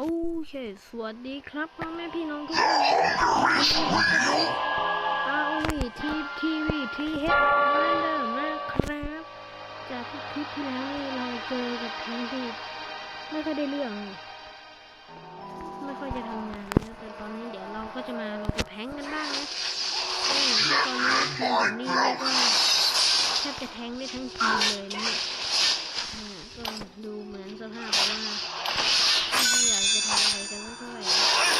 โอเค สวัสดีครับพ่อแม่พี่น้องทุกคนอาวีทีทีวีทีเฮดมาเดิมนะครับ จากคลิปที่แล้วเราเจอกับแทงที่ไม่ค่อยได้เรื่อง ไม่ค่อยจะทำงานนะแต่ตอนนี้เดี๋ยวเราก็จะมาเราจะแพงกันบ้างนะตอนนี้ทีมนี่เรียกว่าแทบจะแทงได้ทั้งทีมเลยนะเนี่ยก็ดูเหมือนสภาพว่า กจะทำอะไรกันไม่เท่าไหร่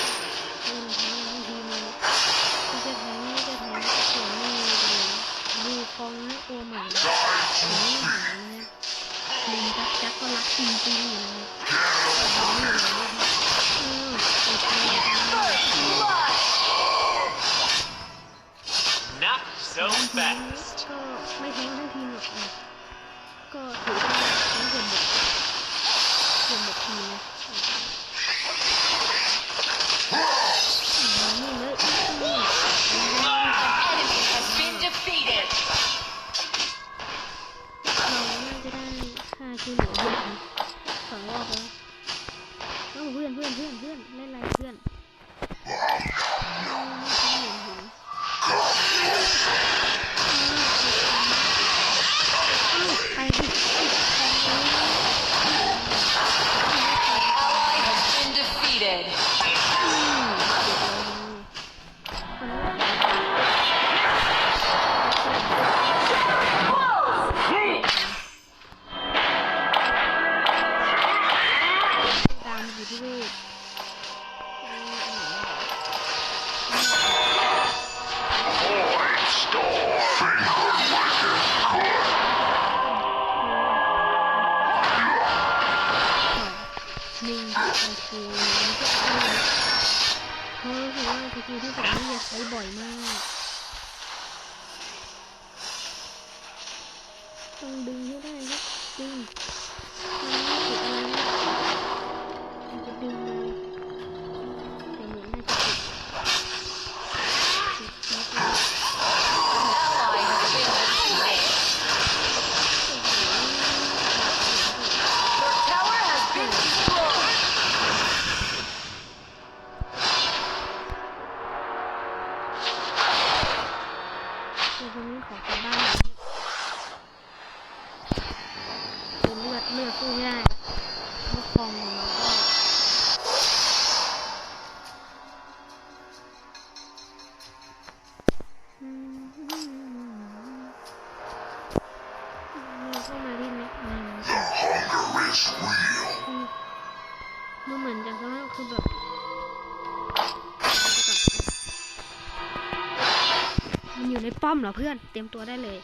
อยู่ในป้อมเหรอเพื่อน เตรียมตัวได้เลย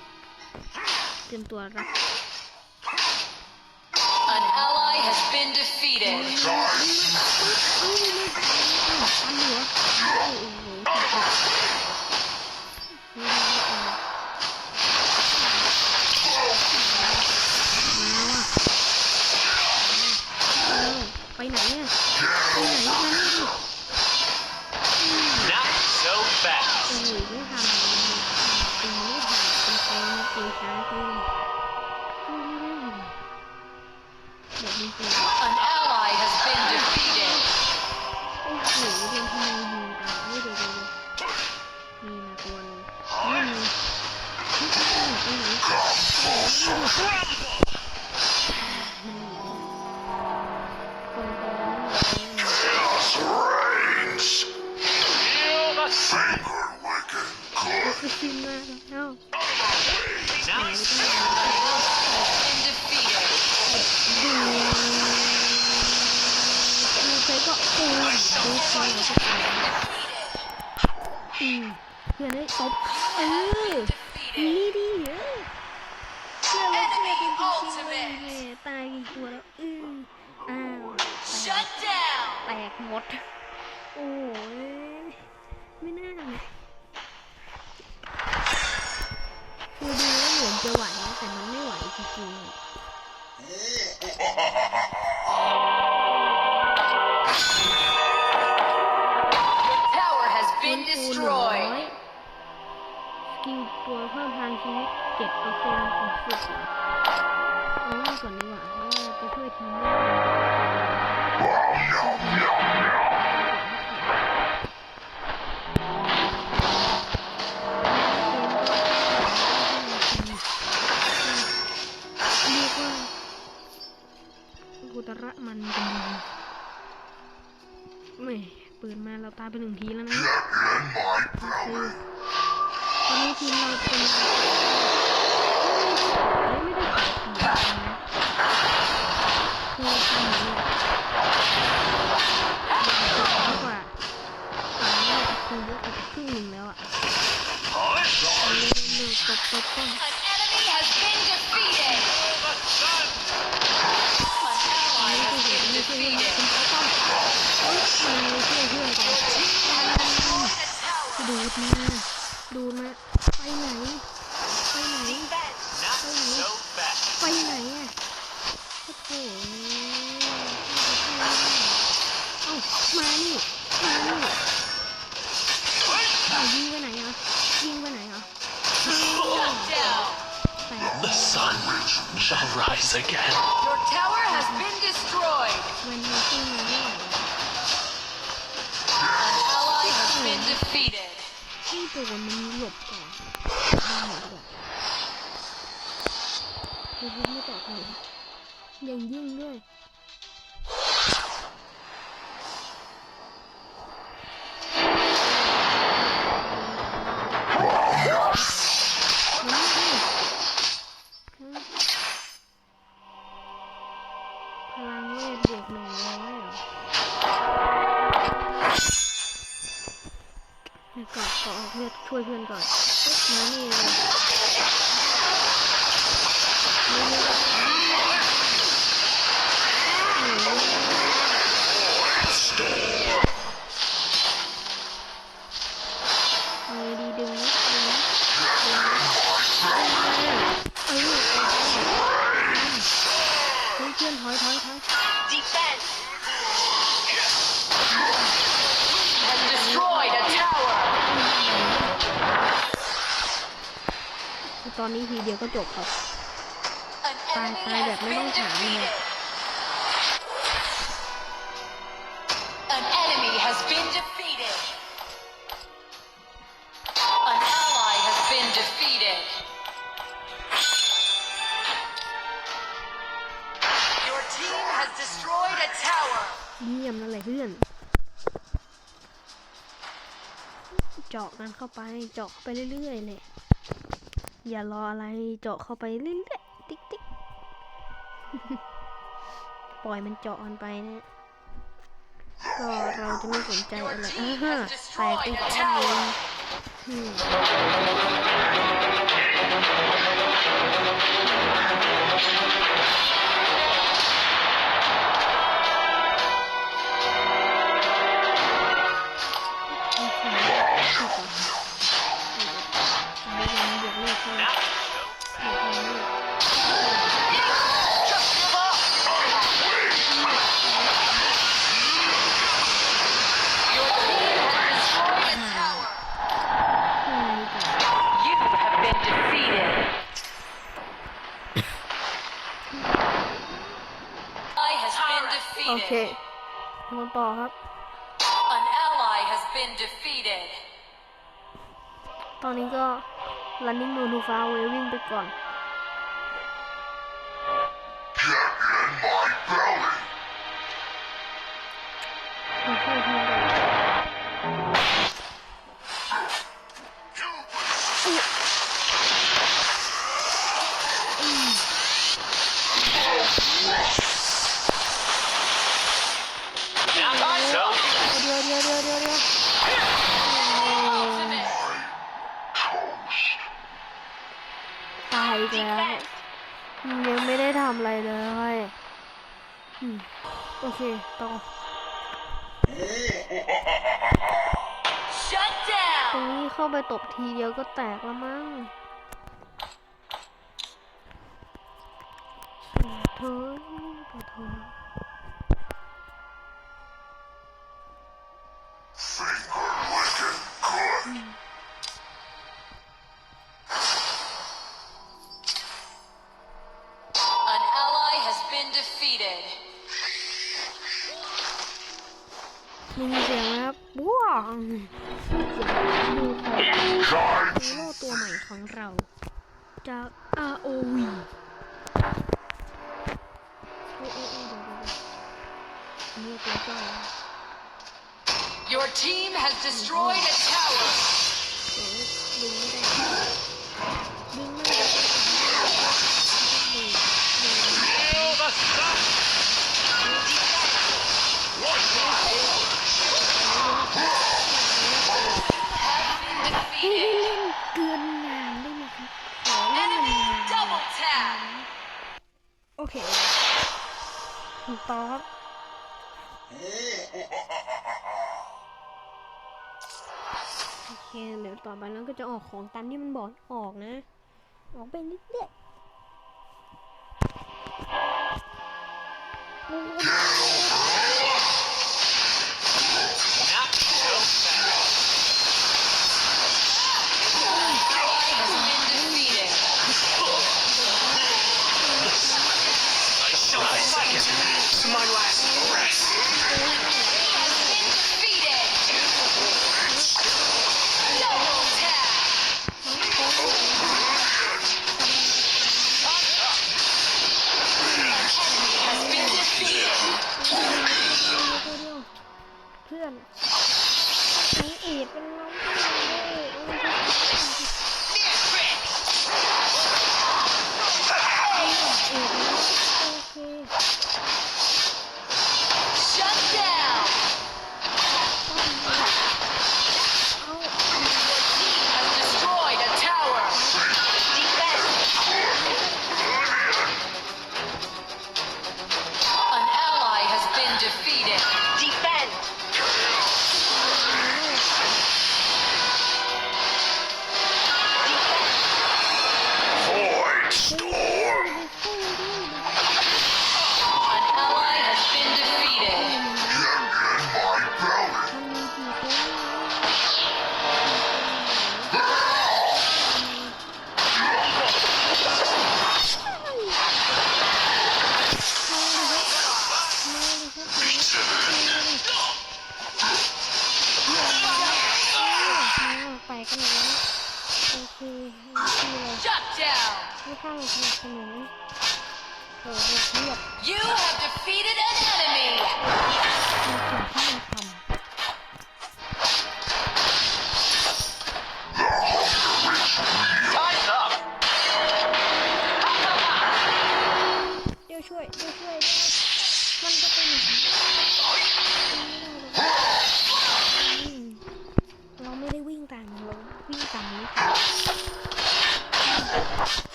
เตรียมตัวรับ An ally has been defeated. ทำหัวโอ้โห ที่ ตายกี่ตัวแล้ว อืออ้าวแต Shut ก down. แตกหมด โอ้ย ไม่น่าเลยคือดูแล้วเหมือนจะไหวนะแต่มันไม่ไหวจริงๆ Tower has ฟื้น been ฟูหนึ่งร้อย destroyed. สกิลตัวเพิ่มพลังชีวิตเจ็ดเปอร์เซ็นต์ของสุด เหรอเอาไว้ก่อนดีกว่าเพราะว่าจะช่วยทีม คือเยอะกว่าครึ่งหนึ่งแล้วอะ Polish. เร็วๆตบตบตบ The sun shall rise again. Your tower has been destroyed. วันนี้ขึ้นมาไม่ไหว An ally has been defeated. ที่ตัวมันหลบก่อนได้หมดเลยคือไม่ต่อกันยังยิ่งด้วย พลังเวทบวกหนึ่งร้อยเหรอเดี๋ยวก่อนขอออกเลือดช่วยเพื่อนก่อนมานี่เลย Defense. Has destroyed a tower. คือตอนนี้ทีเดียวก็จบครับ An Bye, enemy bye, has đẹp, mấy been con thả đi nè. defeated. เจาะกันเข้าไปเจาะเข้าไปเรื่อยๆเลยอย่ารออะไรเจาะเข้าไปเรื่อยๆติ๊กติ๊กปล่อยมันเจาะมันไปนะก็เราจะไม่สนใจอะไรอ่าฮะแตกไปแค่นึงอืมโอ เค defeated. มาต่อครับ An ally has been defeated. ตอนนี้ก็ running no too far waving ไปก่อนมาช่วยทีมก่ อะไรเลยอืมโอเคต่อ Shut ตรง down. นี้เข้าไปตบทีเดียวก็แตกแล้วมั้งเธอปะเธอ มีเสียงนะครับว้าวดูของโล่ตัวใหม่ของเรา จาก ROV โอ้โอ้โอ้เดี๋ยวเดี๋ยวเดี๋ยวตัวใหญ่ Your team has destroyed a tower. เพลงถูต้องโอเคเดี๋ยวต่อไปเราก็จะออกของตามที่มันบอกออกนะ ออกไปนิดเดียว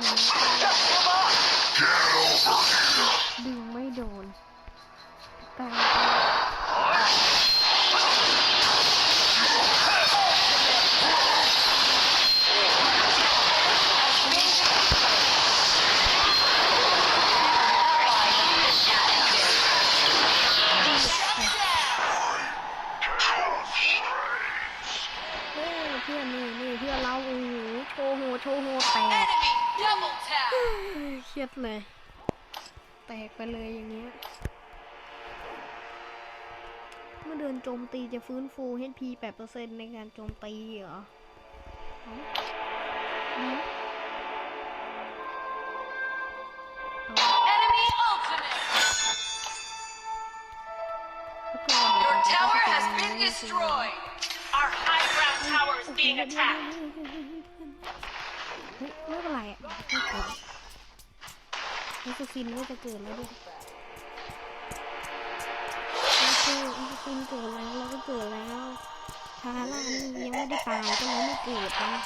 Mm-hmm. กไปเลยอย่างเงี้ย เมื่อเดินโจมตีจะฟื้นฟู HP 8%ในการโจมตีเหรอแล้วก็ Your tower has been destroyed. Our high ground tower is being attacked. อิสุฟินก็จะเกิดแล้วด้วยโอเคอิสุฟินเกิดแล้วเราก็เกิดแล้วทาร่านี่ยังไม่ได้ตายก็เลยไม่เกิดนะ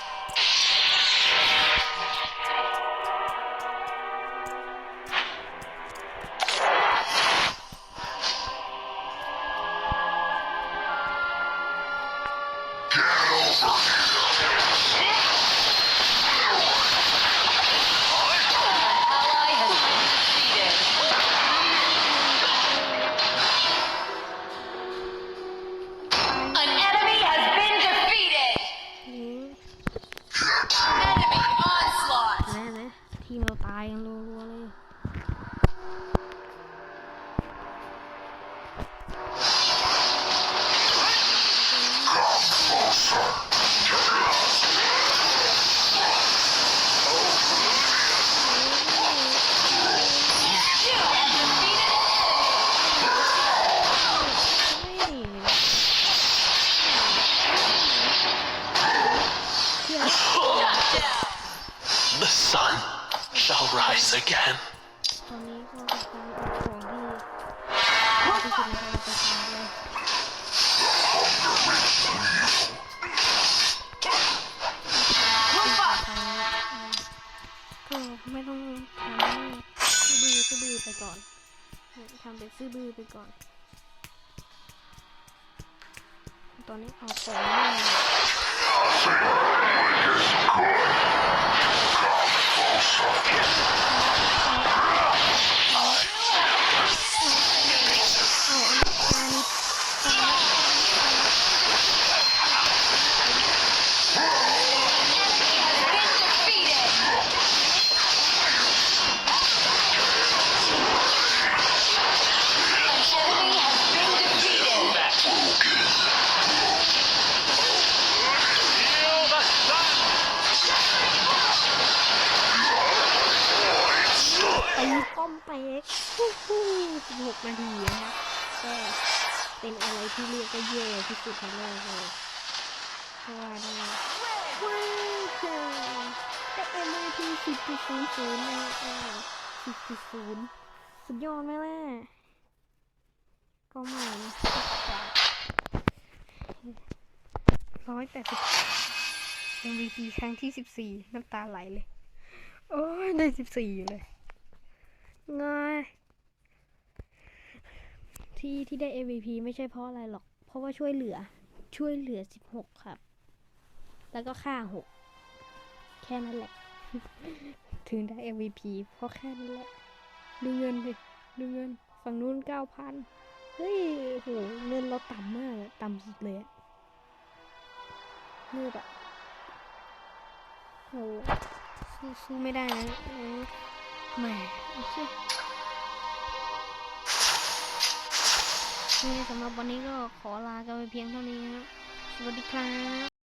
The sun shall rise again. ตอนนี้ก็เป็นการเอาของที่ที่สุดในการไปทำเลย ก็ไม่ต้องทำให้ซื่อบื้อซื่อบื้อไปก่อนทำเป็นซื่อบื้อไปก่อน ตอนนี้เอาของมา เอา 16นาทีนะครับก็เป็นอะไรที่เรียกก็เย่ที่สุดในโลกเลยเพราะว่านะว้าวเจ๋งแต่เอ็มไอพีสิบจุดศูนศยนะอ่าสิจุดศูสุดยอดไหมล่ะก็มาร้อยแปดสิบครั้งที่สิบสี่น้ำตาไหลเลย โอ้ยได้สิบสี่เลยง่าย ที่ที่ได้ MVP ไม่ใช่เพราะอะไรหรอก เพราะว่าช่วยเหลือช่วยเหลือสิบหกครับ แล้วก็ฆ่าหกแค่นั้นแหละ ถึงได้ MVP เพราะแค่นั้นแหละ ดูเงินดิดูเงิน ฝั่งนู้นเก้าพันเฮ้ยโหเงินเราต่ำมากอะต่ำสุดเลยอะมืดอะโหสู้ไม่ได้นะแหมโอ สำหรับวันนี้ก็ขอลากันไปเพียงเท่านี้ครับสวัสดีครับ